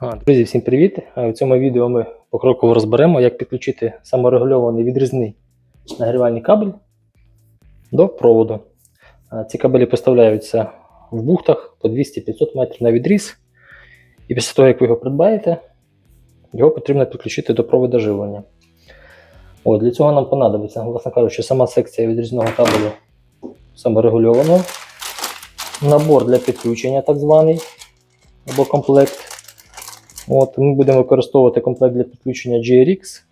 Друзі, всім привіт! В цьому відео ми покроково розберемо, як підключити саморегульований відрізний нагрівальний кабель до проводу. Ці кабелі поставляються в бухтах по 200-500 метрів на відріз. І після того, як ви його придбаєте, його потрібно підключити до проводу живлення. От, для цього нам понадобиться, власне кажучи, сама секція відрізного кабелю саморегульованого, набор для підключення, так званий, або комплект. От, Ми будемо використовувати комплект для підключення GRX.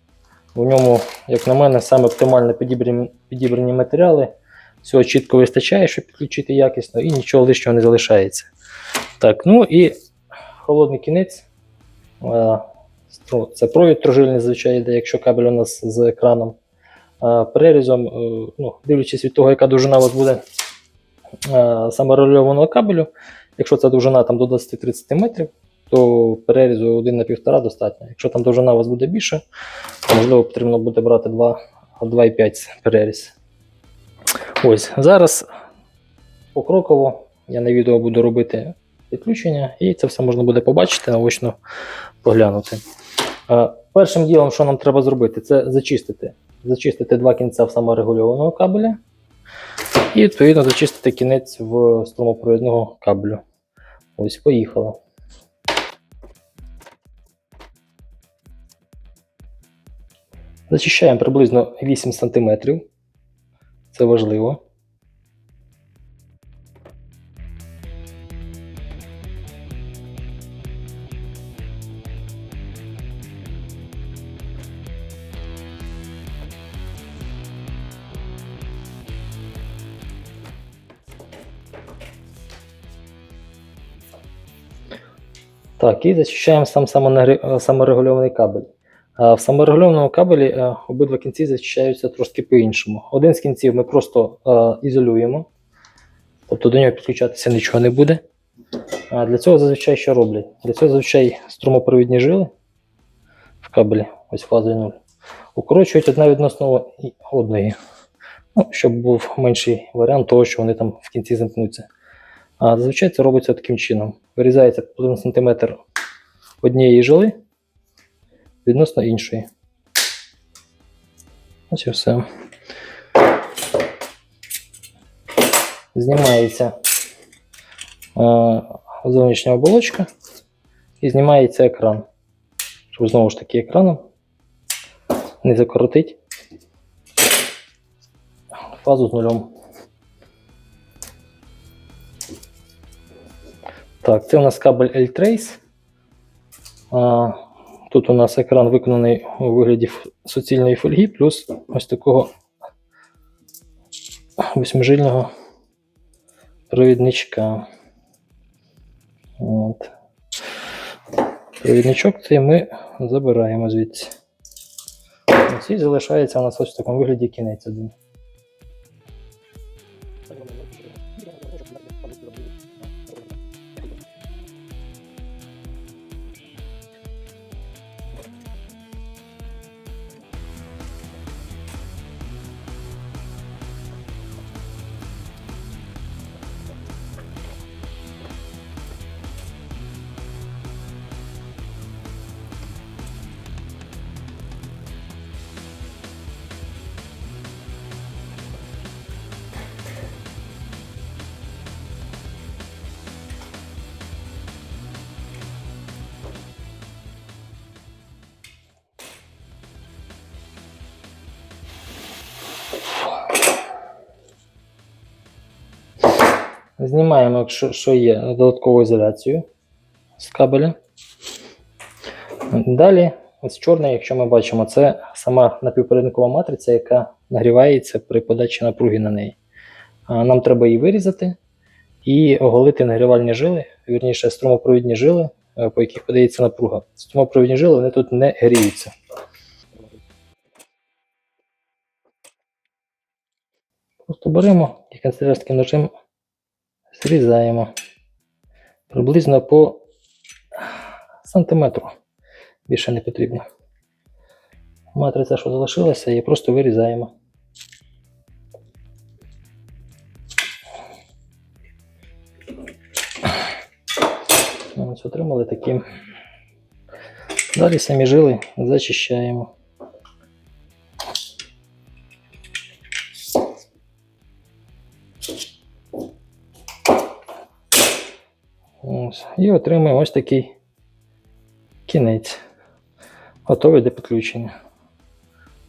У ньому, як на мене, саме оптимально підібрані, підібрані матеріали. Всього чітко вистачає, щоб підключити якісно, і нічого лишнього не залишається. Так, ну і холодний кінець. Е, ну, Це провід трожильний, зазвичай йде, якщо кабель у нас з екраном. Е, Перерізом, е, ну, дивлячись від того, яка довжина у вас буде е, саморегульованого кабелю. Якщо ця довжина там, до 20-30 метрів, то перерізу 1 на 1,5 достатньо. Якщо там довжина у вас буде більше, то можливо потрібно буде брати 2,5 переріз. Ось, зараз покроково я на відео буду робити підключення, і це все можна буде побачити, наочно поглянути. Першим ділом, що нам треба зробити, це зачистити. Зачистити два кінця в саморегульованого кабеля. І відповідно зачистити кінець в струмопровідного кабелю. Ось, поїхали. Зачищаємо приблизно 8 см. Це важливо. Так, і зачищаємо сам е, саморегульований кабель. В саморегульованому кабелі е, обидва кінці зачищаються трошки по-іншому. Один з кінців ми просто е, ізолюємо, тобто до нього підключатися нічого не буде. А для цього зазвичай що роблять? Для цього зазвичай струмопровідні жили в кабелі, ось фазою 0, укорочують одна відносно одної. Ну, щоб був менший варіант того, що вони там в кінці замкнуться. А зазвичай це робиться таким чином. Вирізається 1 см однієї жили відносно іншої. Ось і все. Знімається е, зовнішня оболочка і знімається екран. Щоб знову ж таки екраном не закоротить фазу з нульом. Так, це у нас кабель L-Trace. Тут у нас екран виконаний у вигляді суцільної фольги, плюс ось такого восьмижильного провідничка. От. Провідничок цей ми забираємо звідси. І залишається у нас ось в такому вигляді кінець один. Знімаємо, якщо що є, додаткову ізоляцію з кабеля. Далі, ось чорне, якщо ми бачимо, це сама напівпередникова матриця, яка нагрівається при подачі напруги на неї. Нам треба її вирізати і оголити нагрівальні жили, вірніше струмопровідні жили, е, по яких подається напруга. Струмопровідні жили вони тут не гріються. Просто беремо і канцелярським ножем зрізаємо приблизно по сантиметру. Більше не потрібно. Матриця, що залишилася, її просто вирізаємо. Ось отримали такі Далі самі жили зачищаємо. І отримуємо ось такий кінець. Готовий до підключення.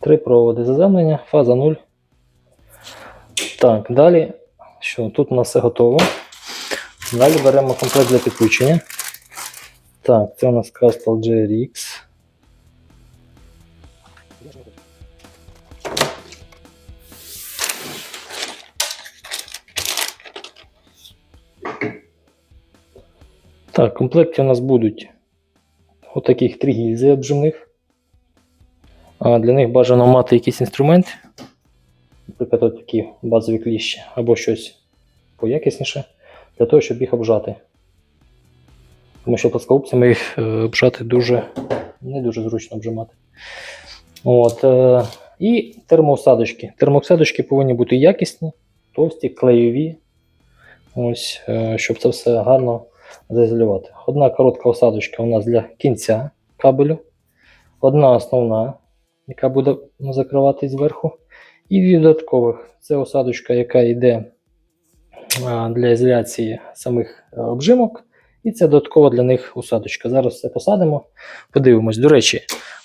Три проводи заземлення, фаза 0. Так, далі. Що? Тут у нас все готово. Далі беремо комплект для підключення. Так, це у нас Castle GRX. Так, в комплекті у нас будуть отаких три гільзи обжимних. А для них бажано мати якийсь інструмент, наприклад, от такі базові кліщі або щось поякісніше, для того, щоб їх обжати. Тому що плоскогубцями їх е, обжати дуже не дуже зручно обжимати. От, е, і термоосадочки. Термоосадочки повинні бути якісні, товсті, клеєві. Ось, е, щоб це все гарно заізолювати. Одна коротка осадочка у нас для кінця кабелю, одна основна, яка буде закривати зверху. І дві додаткових. Це осадочка, яка йде для ізоляції самих е, обжимок. І це додаткова для них усадочка. Зараз все посадимо, подивимось. До речі,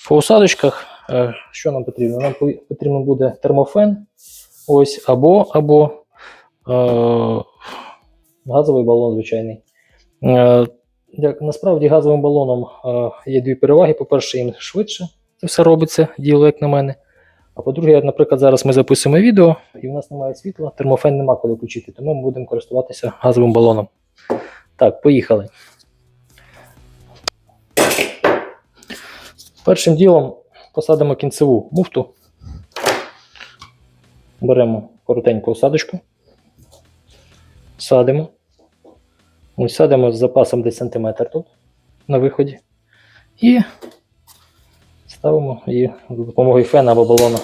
по усадочках, е, що нам потрібно? Нам по- потрібно буде термофен, ось, або, або е, газовий балон звичайний. Е, як, насправді газовим балоном е, є дві переваги. По-перше, їм швидше це все робиться, діло, як на мене. А по-друге, наприклад, зараз ми записуємо відео, і в нас немає світла, термофен нема коли включити, тому ми будемо користуватися газовим балоном. Так, поїхали. Першим ділом посадимо кінцеву муфту. Беремо коротеньку осадочку. Садимо. Ось садимо з запасом десь сантиметр тут на виході. І ставимо її за допомогою фена або балона.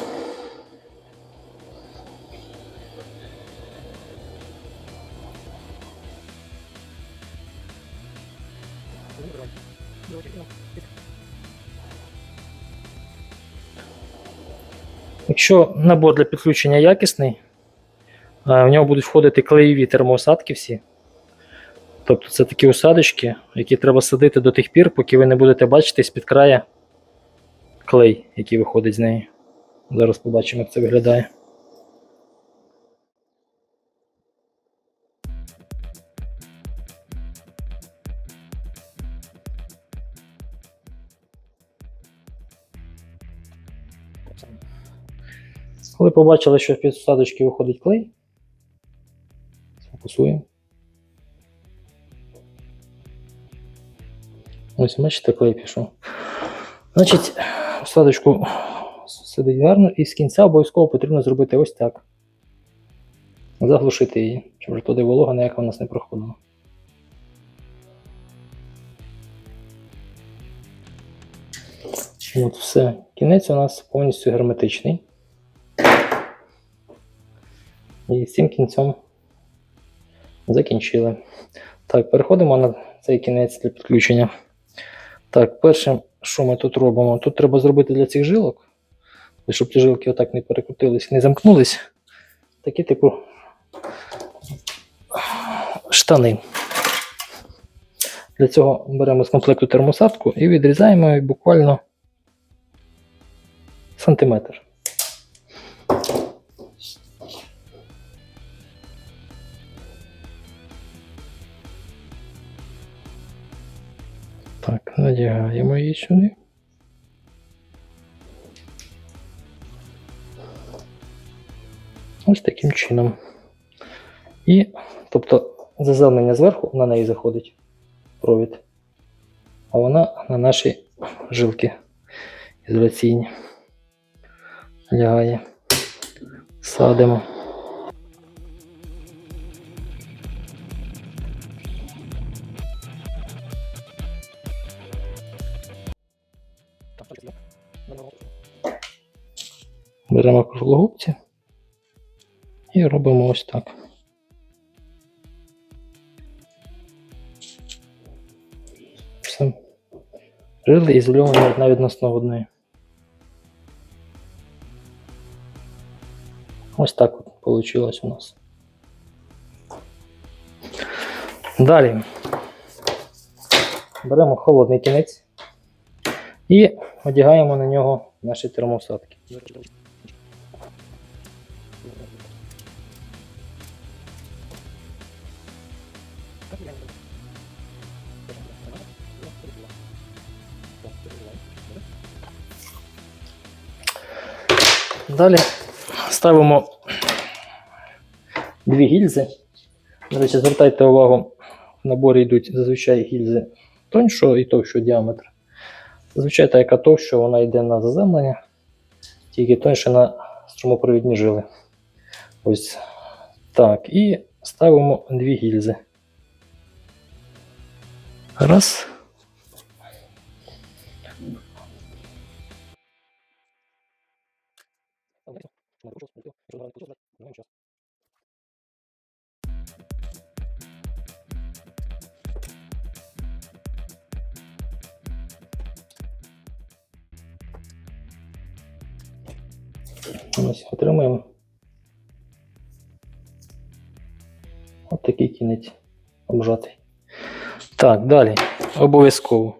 Якщо набор для підключення якісний, в нього будуть входити клеєві термоосадки всі. Тобто це такі осадочки, які треба садити до тих пір, поки ви не будете бачити з-під края клей, який виходить з неї. Зараз побачимо, як це виглядає. Коли побачили, що з-під осадочки виходить клей, фокусуємо. Ось, бачите, клей пішов. Значить, осадочку сидить гарно, і з кінця обов'язково потрібно зробити ось так. Заглушити її, щоб туди волога ніяка у нас не проходила. От все. Кінець у нас повністю герметичний. І з цим кінцем закінчили. Так, переходимо на цей кінець для підключення. Так, перше, що ми тут робимо? Тут треба зробити для цих жилок, щоб ті жилки отак не перекрутились, не замкнулись. Такі, типу, штани. Для цього беремо з комплекту термосадку і відрізаємо буквально сантиметр. Так, надягаємо її сюди. Ось таким чином. І, тобто, заземлення зверху на неї заходить провід, а вона на наші жилки ізоляційні лягає. Садимо. Беремо круглогубці і робимо ось так. Все. Жили ізольовані одна відносно одної. Ось так от вийшло у нас. Далі беремо холодний кінець і одягаємо на нього наші термосадки. Далі ставимо дві гільзи. До речі, звертайте увагу, в наборі йдуть зазвичай гільзи тоншого і товщого діаметру. Зазвичай та, яка товща, вона йде на заземлення, тільки тоньше на струмопровідні жили. Ось так. І ставимо дві гільзи. Раз. Ось отримуємо. От такий кінець обжатий. Так, далі. Обов'язково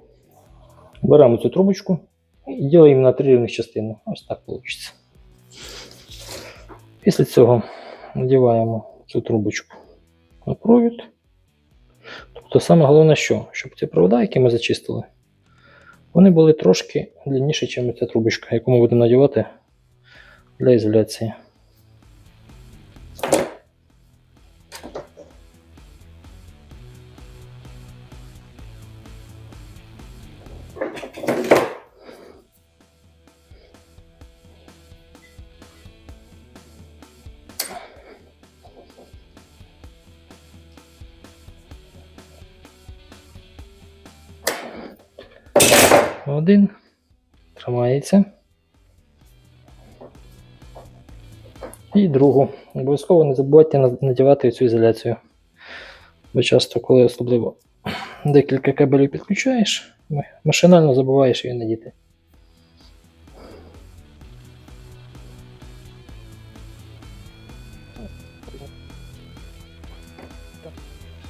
беремо цю трубочку і ділимо на три рівних частини. Ось так вийде. Після цього надіваємо цю трубочку на провід. Тобто саме головне, що? Щоб ці провода, які ми зачистили, вони були трошки длинніші, ніж ця трубочка, яку ми будемо надівати для ізоляції. Другу. Обов'язково не забувайте надівати цю ізоляцію. Бо часто, коли особливо декілька кабелів підключаєш, машинально забуваєш її надіти.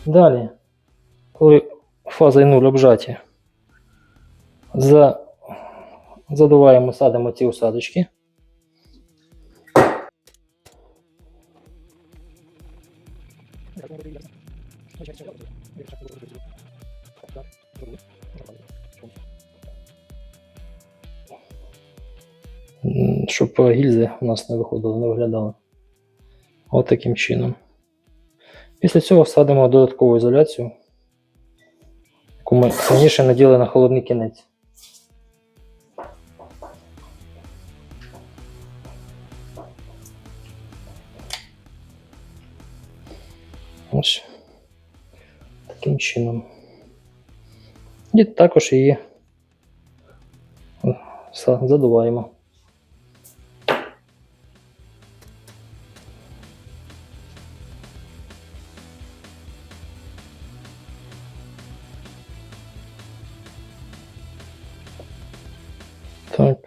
Далі, коли фаза і нуль обжаті, за... задуваємо, садимо ці усадочки. Щоб гільзи у нас не виходили, не виглядали. От таким чином. Після цього всадимо додаткову ізоляцію, яку ми раніше наділи на холодний кінець. Ось чином. І також її задуваємо. Так.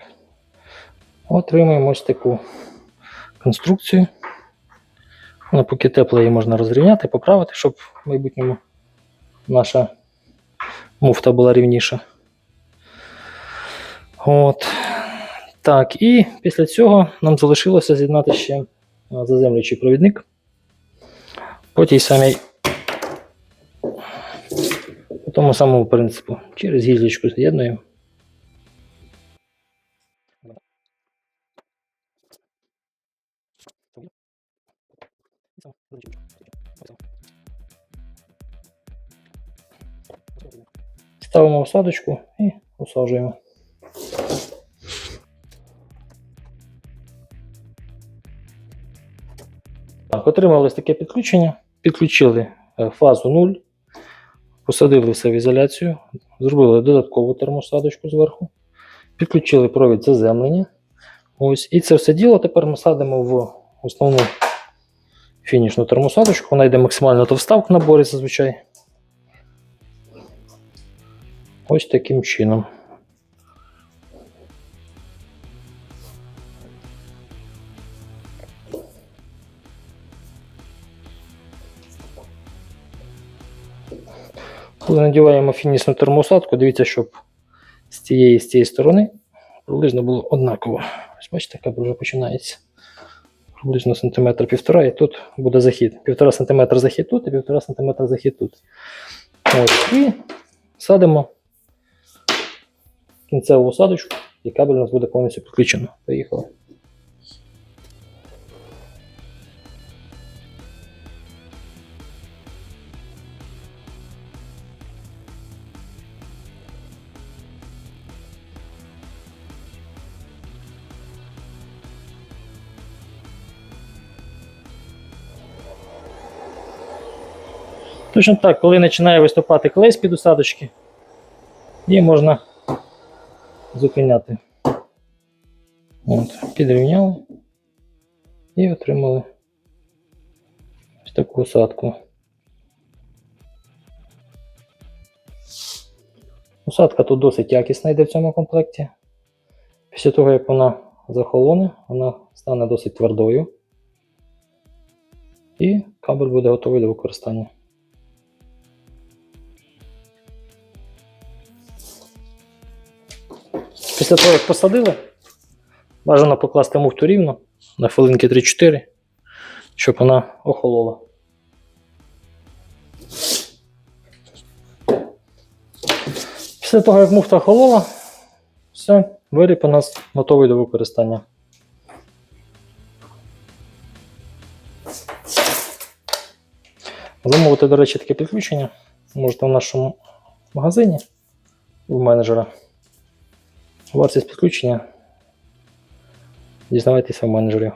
Отримуємо ось таку конструкцію. Вона поки тепла її можна розрівняти, поправити, щоб в майбутньому наша муфта була рівніша. От. Так, і після цього нам залишилося з'єднати ще е, заземлюючий провідник. По тій самій по тому самому принципу. Через гільзочку з'єднуємо. Ставимо осадочку і усаджуємо. Так, отримали таке підключення. Підключили е, фазу 0, посадили все в ізоляцію, зробили додаткову термосадочку зверху, підключили провід заземлення. Ось, і це все діло тепер ми садимо в основну фінішну термосадочку. Вона йде максимально товста в наборі зазвичай. Ось таким чином. Коли надіваємо фінісну термоусадку, дивіться, щоб з цієї і з цієї сторони приблизно було однаково. Ось бачите, яка вже починається. Приблизно сантиметр півтора, і тут буде захід. Півтора сантиметра захід тут і півтора сантиметра захід тут. Ось, І садимо кінцеву усадочку, і кабель у нас буде повністю підключено. Поїхали. Точно так, коли починає виступати клей з-під усадочки, її можна зупиняти. От, підрівняли і отримали ось таку усадку. Усадка тут досить якісна йде в цьому комплекті. Після того, як вона захолоне, вона стане досить твердою. І кабель буде готовий до використання. Після того, як посадили, бажано покласти муфту рівно на хвилинки 3-4, щоб вона охолола. Після того, як муфта охолола, все, виріб у нас готовий до використання. Замовити, до речі, таке підключення можете в нашому магазині у менеджера. Вартість підключення. Дізнавайтеся в менеджері.